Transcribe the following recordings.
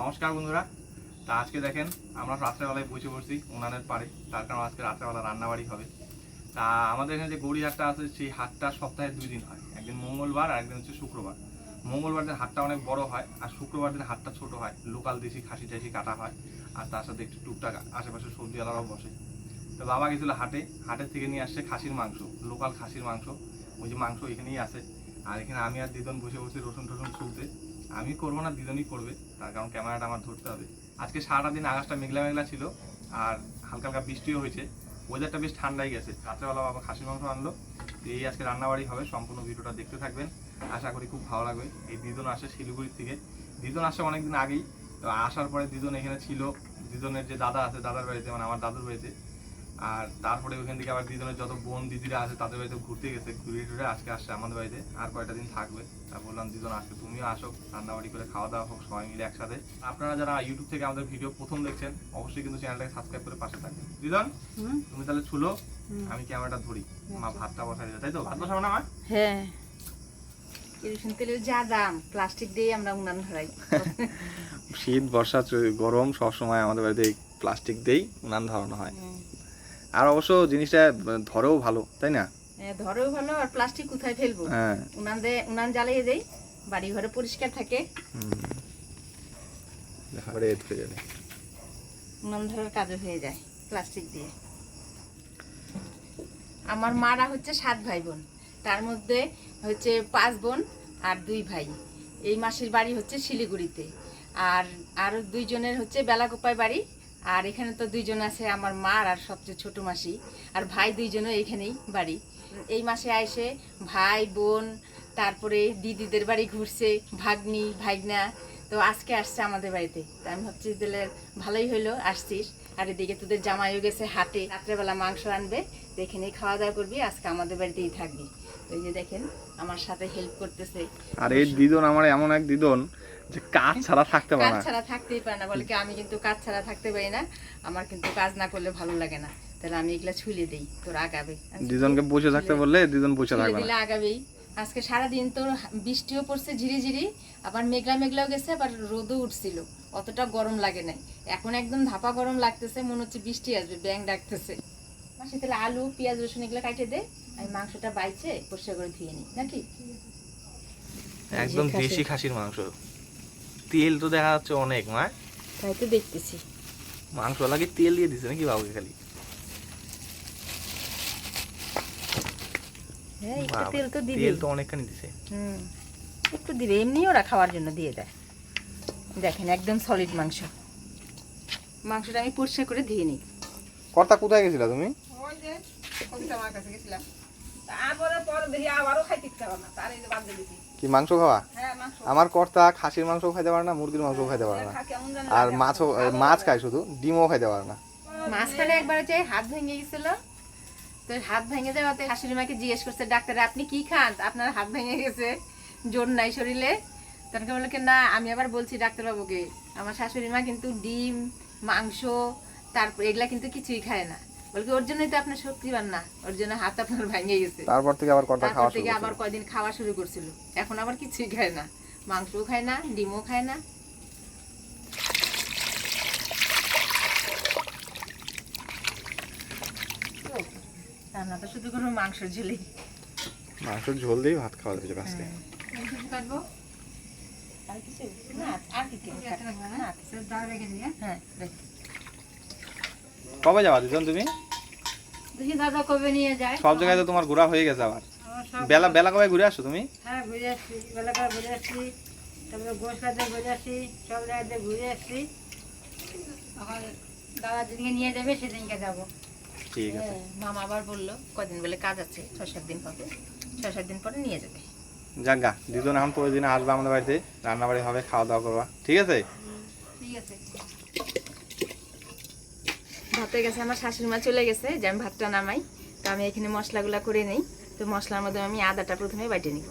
নমস্কার বন্ধুরা। তা আজকে দেখেন, আমরা রাত্রেবেলায় বসে পড়ছি উনানের পাড়ে তার কারণ আজকে রাত্রেবেলা রান্নাবাড়ি হবে। তা আমাদের এখানে যে গৌরী হাটটা আছে, সেই হাটটা সপ্তাহে দুই দিন হয়। একদিন মঙ্গলবার আর একদিন হচ্ছে শুক্রবার। মঙ্গলবার দিন হাটটা অনেক বড় হয় আর শুক্রবার দিন হাটটা ছোট হয়। লোকাল দেশি, খাসি টাসি কাটা হয় আর তার সাথে একটু টুকটাক আশেপাশে সবজি আলাদাও বসে। তো বাবা গেছিল হাটে। হাটের থেকে নিয়ে আসছে খাসির মাংস, লোকাল খাসির মাংস। ওই যে মাংস এখানেই আছে। আর এখানে আমি আর দিদন বসে বসে রসুন টসুন ছুলতে। আমি করব না, দুজনই করবে। তার কারণ ক্যামেরাটা আমার ধরতে হবে। আজকে সারাটা দিন আকাশটা মেঘলা মেঘলা ছিল, আর হালকা হালকা বৃষ্টিও হয়েছে। ওয়েদারটা বেশ ঠান্ডাই গেছে। রাত্রেবেলা বাবা খাসির মাংস আনলো। এই আজকে রান্নাবাড়ি হবে। সম্পূর্ণ ভিডিওটা দেখতে থাকবেন। আশা করি খুব ভালো লাগবে। এই দিদন আসে শিলিগুড়ির থেকে দিদন আসে অনেকদিন আগেই। তো আসার পরে দিদন এখানে ছিল। দিদনের যে দাদা আছে, দাদার বাড়িতে মানে আমার দাদুর বাড়িতে। আর তারপরে ওইখান থেকে আবার দিদনের যত বোন দিদিরা আছে তাদের বাড়িতে ঘুরতে গেছে ঘুরে টুরে আজকে আসছে আমাদের বাড়িতে। আর কয়টা দিন থাকবে? তা বললাম দিদন আসবে তুমিও আসো রান্নাবাড়ি করে খাওয়া দাওয়া হোক সবাই মিলে একসাথে। আপনারা যারা ইউটিউব থেকে আমাদের ভিডিও প্রথম দেখছেন অবশ্যই কিন্তু চ্যানেলটাকে সাবস্ক্রাইব করে পাশে থাকবেন। দিদন তুমি তাহলে ছুলো আমি ক্যামেরাটা ধরি। মা। ভাতটা বসাই দিতে তাই তো? ভাত বসাবো না মা? হ্যাঁ। কেরোসিন তেলের যা দাম প্লাস্টিক দিয়ে আমরা উনান ধরাই। শীত বর্ষা গরম সব সময় আমাদের বাড়িতে প্লাস্টিক দেই উনান ধরানো হয়। হুম। আর অবশ্য জিনিসটা ধরেও ভালো তাই না? হ্যাঁ, ধরেও ভালো আর প্লাস্টিক কোথায় ফেলব? হ্যাঁ। উনান দে উনান জ্বালিয়ে দেই বাড়ি ঘরে পরিষ্কার থাকে। উনান ধরার কাজও হয়ে যায় প্লাস্টিক দিয়ে। আমার মারা হচ্ছে সাত ভাই বোন তার মধ্যে হচ্ছে পাঁচ বোন আর দুই ভাই। এই মাসির বাড়ি হচ্ছে শিলিগুড়িতে। আর আরও দুইজনের হচ্ছে বেলাকোপায় বাড়ি। আর এখানে তো দুইজন আছে আমার মা আর সবচেয়ে ছোট মাসি। আর ভাই দুইজনও এখানেই বাড়ি। এই মাসে আসে ভাই, বোন, তারপরে দিদিদের বাড়ি ঘুরছে, ভাগ্নি ভাগনা তো আজকে আসছে আমাদের বাড়িতে। তা আমি ভাবছি তাহলে ভালোই হইল, আসছিস। আর এদিকে তোদের জামাইও গেছে হাটে, রাত্রেবেলা মাংস আনবে। এখানেই খাওয়া দাওয়া করবি আজকে আমাদের বাড়িতেই থাকবি। ওই যে দেখেন আমার সাথে হেল্প করতেছে। আর এই দিদন আমার এমন এক দিদন যে কাজ ছাড়া থাকতে পারে না। কাজ ছাড়া থাকতেই পারে না বলে কি আমি কিন্তু কাজ ছাড়া থাকতে পারি না আমার কিন্তু কাজ না করলে ভালো লাগে না। তাহলে আমি এগুলা ছুলে দেই তোর আগাবে। দিদনকে বসে থাকতে বললে দিদন বসে থাকবে না। আগাবেই। আজকে সারাদিন তো বৃষ্টিও পড়ছে ঝিরি ঝিরি আবার মেঘলা মেঘলাও গেছে আবার রোদও উঠছিল। অতটা গরম লাগে নাই। এখন একদম ধাপা গরম লাগতেছে মনে হচ্ছে বৃষ্টি আসবে ব্যাং ডাকতেছে। মাসে তাহলে আলু পেঁয়াজ রসুন এগুলো কাটে দে আমি মাংসটা বাইছে পরিষ্কার করে ধুয়ে নিই নাকি? একদম দেশি খাসির। মাংস। তেল তো দেখা যাচ্ছে অনেক মা। তাই তো দেখতেছি। মাংস লাগে তেল দিয়ে দিছে নাকি বাবুকে খালি? হ্যাঁ একটু তেল তো দিবি। তেল তো অনেকখানি দিছে। হুম একটু দিবে এমনি ওরা খাওয়ার জন্য দিয়ে দেয়। দেখেন একদম সলিড মাংস। মাংসটা আমি পরিষ্কার করে ধুয়ে নিই। কর্তা কোথায় গেছিলা তুমি? ওই যে আমার কাছে গেছিলাম। তারপরে পরে দেখি আবারও খাইতে ইচ্ছা না তার এই যে বাদ দিয়ে কি মাংস খাওয়া? হ্যাঁ আমার কর্তা খাসির মাংস খাইতে পারে না মুরগির মাংস খাইতে পারে না। জানি আর মাছও মাছ খায় শুধু ডিমও খাইতে পারে না। মাঝখানে একবার হচ্ছে হাত ভেঙে গেছিল তো হাত ভেঙে যাওয়াতে শাশুড়ি মাকে জিজ্ঞেস করছে ডাক্তার আপনি কি খান? আপনার হাত ভেঙে গেছে জোর নাই শরীরে। তখন বলল কি না আমি আবার বলছি ডাক্তারবাবুকে আমার শাশুড়ি মা কিন্তু ডিম মাংস তারপর এগুলা কিন্তু কিছুই খায় না। বলে কি ওর জন্যই তো আপনার শক্তিবান না ওর জন্য হাত আপনার ভেঙে গেছে। তারপর থেকে আবার তারপর খাওয়া থেকে আবার কয়দিন খাওয়া শুরু করছিল। এখন আবার কিছুই খায় না। মাংসও খায় না ডিমও খায় না। রান্না তো শুধু কোনো মাংস ঝুলি মাংসের ঝোল দিয়ে ভাত খাওয়া যাবে আজকে। কাটবো? আর কিছু? না আর কিছু। না হ্যাঁ? দেখ। কবে যাবা দিদন তুমি? দেখি দাদা কবে নিয়ে যায়। সব জায়গায় তো তোমার ঘোরা হয়ে গেছে আবার। বেলা বেলা কবে ঘুরে আসো তুমি? হ্যাঁ ঘুরে আসছি। বেলাকার ঘুরে আসছি? তারপরে গোসলাতে ঘুরে আসছি সব জায়গাতে ঘুরে আসছি। এখন দাদা যেদিনকে নিয়ে যাবে সেদিনকে যাব। ঠিক আছে। হ্যাঁ, মামা আবার বলল কদিন বলে কাজ আছে ছ সাত দিন পরে ছ সাত দিন পরে নিয়ে যাবে। যাক গা দিদন এখন পরের দিনে আসবে আমাদের বাড়িতে রান্না বাড়ি হবে খাওয়া দাওয়া করবা। ঠিক আছে? ঠিক আছে। ভাতে গেছে আমার শাশুড়ি মা চলে গেছে যে আমি ভাতটা নামাই। তো আমি এখানে মশলাগুলা করে নেই। তো মশলার মধ্যে আমি আদাটা প্রথমে বাইটে নিব।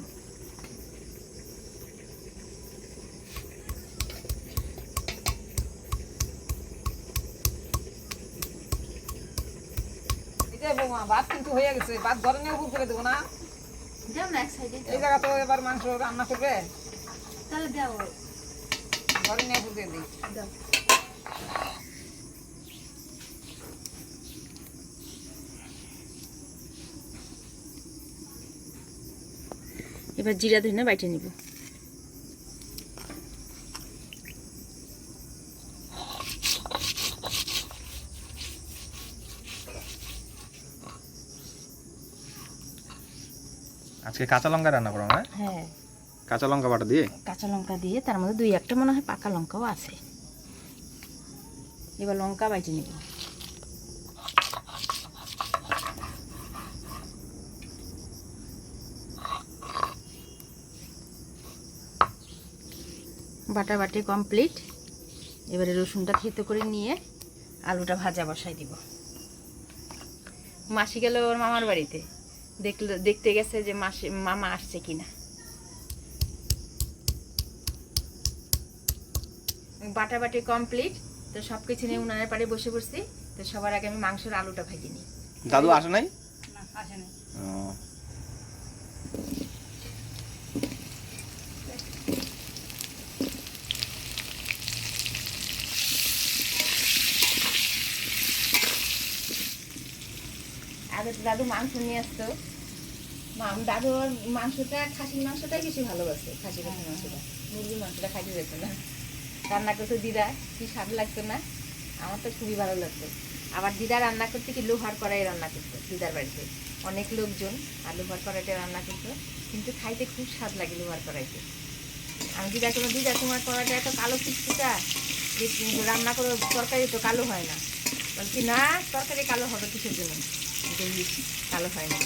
ভাত কিন্তু হয়ে গেছে। ভাত ঘরে নিয়ে উপর করে দেবো না। যাও না এই জায়গা তো এবার মাংস রান্না করবে। তাহলে দাও ঘরে নিয়ে দিই। এবার জিরা ধনে বাইটে নিব। আজকে কাঁচা লঙ্কা রান্না করো না হ্যাঁ। কাঁচা লঙ্কা বাটা দিয়ে? কাঁচা লঙ্কা দিয়ে তার মধ্যে দুই একটা মনে হয় পাকা লঙ্কাও আছে। এবার লঙ্কা বাইটে নিব। বাটা বাটি কমপ্লিট এবারে রসুনটা থেতো করে নিয়ে আলুটা ভাজা বসাই দিব। মাসি গেল ওর মামার বাড়িতে। দেখল দেখতে গেছে যে মাসি মামা আসছে কিনা। বাটা বাটি কমপ্লিট তো সব কিছু নিয়ে উনানের পাড়ে বসে পড়ছি। তো সবার আগে আমি মাংসের আলুটা ভাজি নিই। দাদু আসে নাই? না আসে না দাদু মাংস নিয়ে আসতো। দাদু মাংসটা খাসির মাংসটাই বেশি ভালোবাসে খাসির খাসির মাংসটা। মুরগির মাংসটা খাইতে যেত না। রান্না করতো দিদা কি স্বাদ লাগতো না? আমার তো খুবই ভালো লাগতো। আবার দিদা রান্না করতে কি লোহার কড়াই রান্না করতো দিদার বাড়িতে। অনেক লোকজন আর লোহার কড়াইতে রান্না করতো। কিন্তু খাইতে খুব স্বাদ লাগে লোহার কড়াইতে। আমি দিদা কোনো দিদা তোমার কড়াইটা এত কালো কিস্তিটা রান্না করে তরকারি তো কালো হয় না। বলছি না তরকারি কালো হবে কিসের জন্য? কালো হয় না।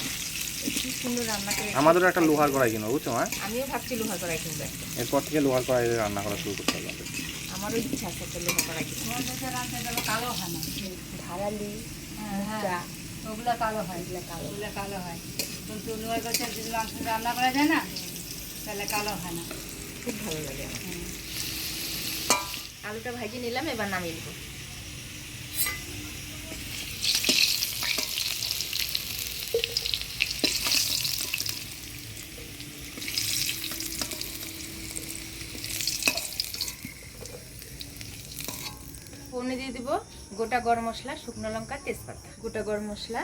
কি সুন্দর রান্না করে আমাদেরও একটা লোহার কড়াই কিনো বুঝছ মা? আমিও ভাবছি লোহার কড়াই কিনবো একটা। এরপর থেকে লোহার কড়াই রান্না করা শুরু করতে হবে। আমারও ইচ্ছা আছে একটা লোহার কড়াই কিনবো কালো হয় না? ধারালি হ্যাঁ হ্যাঁ। ওগুলো কালো হয়। এগুলো কালো। ওগুলো কালো হয়। কিন্তু লোহার কাছে যদি মাংস রান্না করা যায় না তাহলে কালো হয় না। খুব ভালো লাগে আমার। আলুটা ভাজি নিলাম এবার নামিয়ে দেবো দিয়ে দিব গোটা গরম মশলা, শুকনো লঙ্কা, তেজপাতা। গোটা গরম মশলা,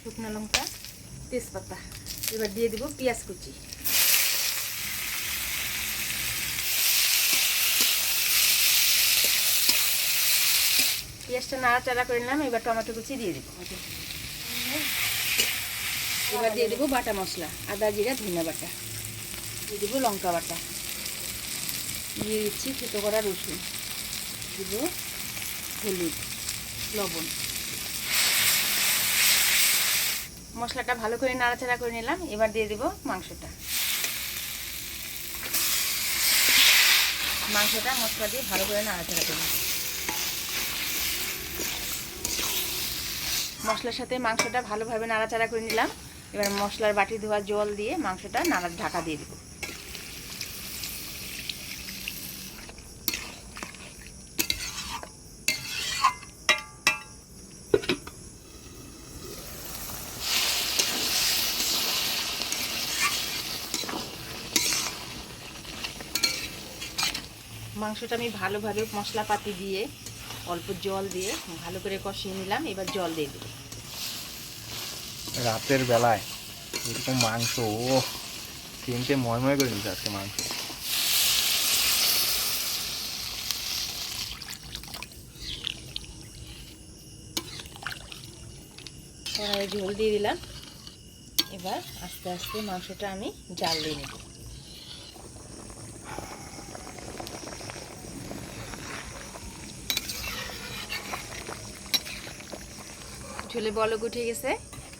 শুকনো লঙ্কা, তেজপাতা। এবার দিয়ে দিব পেঁয়াজ কুচি। পেঁয়াজটা নাড়াচাড়া করে নিলাম, এবার টমেটো কুচি দিয়ে দিব। এবার দিয়ে দেবো বাটা মশলা, আদা জিরা ধনে বাটা। দিয়ে দেবো লঙ্কা বাটা। দিয়ে দিচ্ছি থেতো করা রসুন। দিব হলুদ, লবণ। মশলাটা ভালো করে নাড়াচাড়া করে নিলাম, এবার দিয়ে দেবো মাংসটা। মাংসটা মশলা দিয়ে ভালো করে নাড়াচাড়া করে মশলার সাথে মাংসটা ভালোভাবে নাড়াচাড়া করে নিলাম। এবার মশলার বাটি ধোয়া জল দিয়ে মাংসটা নাড়া ঢাকা দিয়ে দেবো। মাংসটা আমি ভালোভাবে মশলাপাতি দিয়ে অল্প জল দিয়ে ভালো করে কষিয়ে নিলাম এবার জল দিয়ে দেবো। রাতের বেলায় এরকম মাংস ও তিনটে ময়ময় করে নিচ্ছে আজকে মাংস। ঝোল দিয়ে দিলাম। এবার আস্তে আস্তে মাংসটা আমি জাল দিয়ে নেব। ঝোলে বলক উঠে গেছে,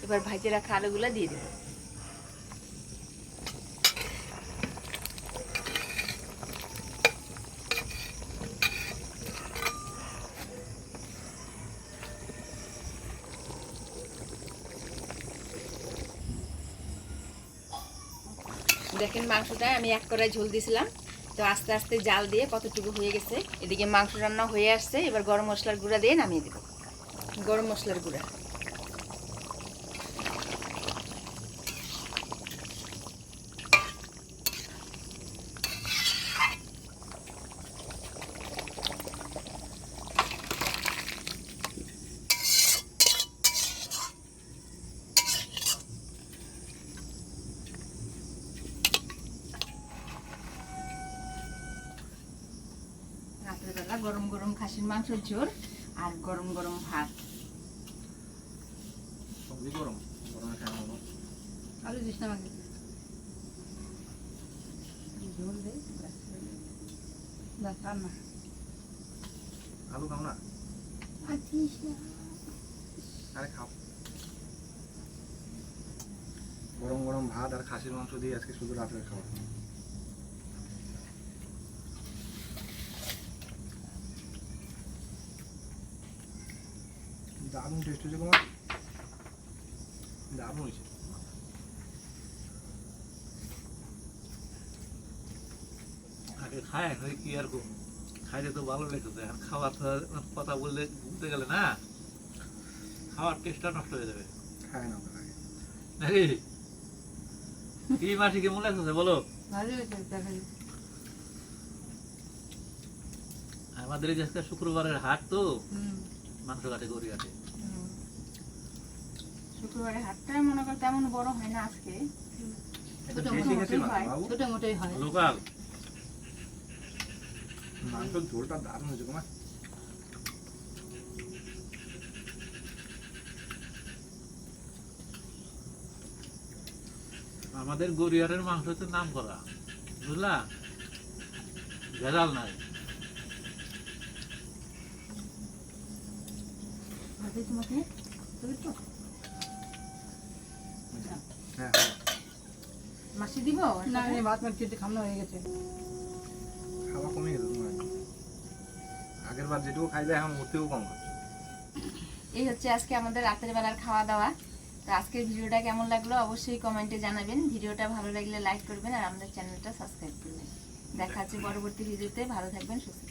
এবার ভাজে রাখা আলুগুলো দিয়ে দেবো। দেখেন মাংসটা আমি এক কড়াই ঝোল দিয়েছিলাম, তো আস্তে আস্তে জাল দিয়ে কতটুকু হয়ে গেছে, এদিকে মাংস রান্না হয়ে আসছে, এবার গরম মশলার গুঁড়া দিয়ে নামিয়ে দেবো। গরম মশলার গুঁড়া রাতের বেলা গরম গরম খাসির মাংসের ঝোল আর গরম গরম ভাত। সবজি গরম গরমে খাওয়া হলো আলু দিস না আমাকে। ঝোল দে। না। আলু খাও না? আছিস না। আরে খাও। গরম গরম ভাত আর খাসির মাংস দিয়ে আজকে শুধু রাতের খাওয়া দারুণ টেস্ট হয়েছে তোমার দারুণ হয়েছে। আগে খায় হয় কি আর করব? খাইলে তো ভালো লেগেছে আর খাওয়ার তো কথা বললে বলতে গেলে না? খাওয়ার টেস্টটা নষ্ট হয়ে যাবে। খায় না নাকি? কি মাসি কেমন বলো? ভালো হয়েছে আমাদের এই শুক্রবারের হাট তো মাংস কাটে গড়ি কাটে শুক্রবারে হাটটা মনে কর তেমন বড় হয় না আজকে। ছোট মোটোই হয়। লোকাল ঝোলটা দারুণ হয়েছে তোমার আমাদের গড়িয়ারের মাংস হচ্ছে নাম করা। বুঝলা? ভেজাল নাই। তোমাকে তুই তো? মাসি দিব? না। আমি ভাত মাছ খেতে খামলা হয়ে গেছে। খাওয়া কমে গেছে তোমার আগের বার যেটুকু খাইলে এখন কম এই হচ্ছে আজকে আমাদের রাতের বেলার খাওয়া দাওয়া। তো আজকের ভিডিওটা কেমন লাগল অবশ্যই কমেন্টে জানাবেন। ভিডিওটা ভালো লাগলে লাইক করবেন আর আমাদের চ্যানেলটা সাবস্ক্রাইব করবেন। দেখা হচ্ছে পরবর্তী ভিডিওতে। ভালো থাকবেন সুস্থ থাকবেন।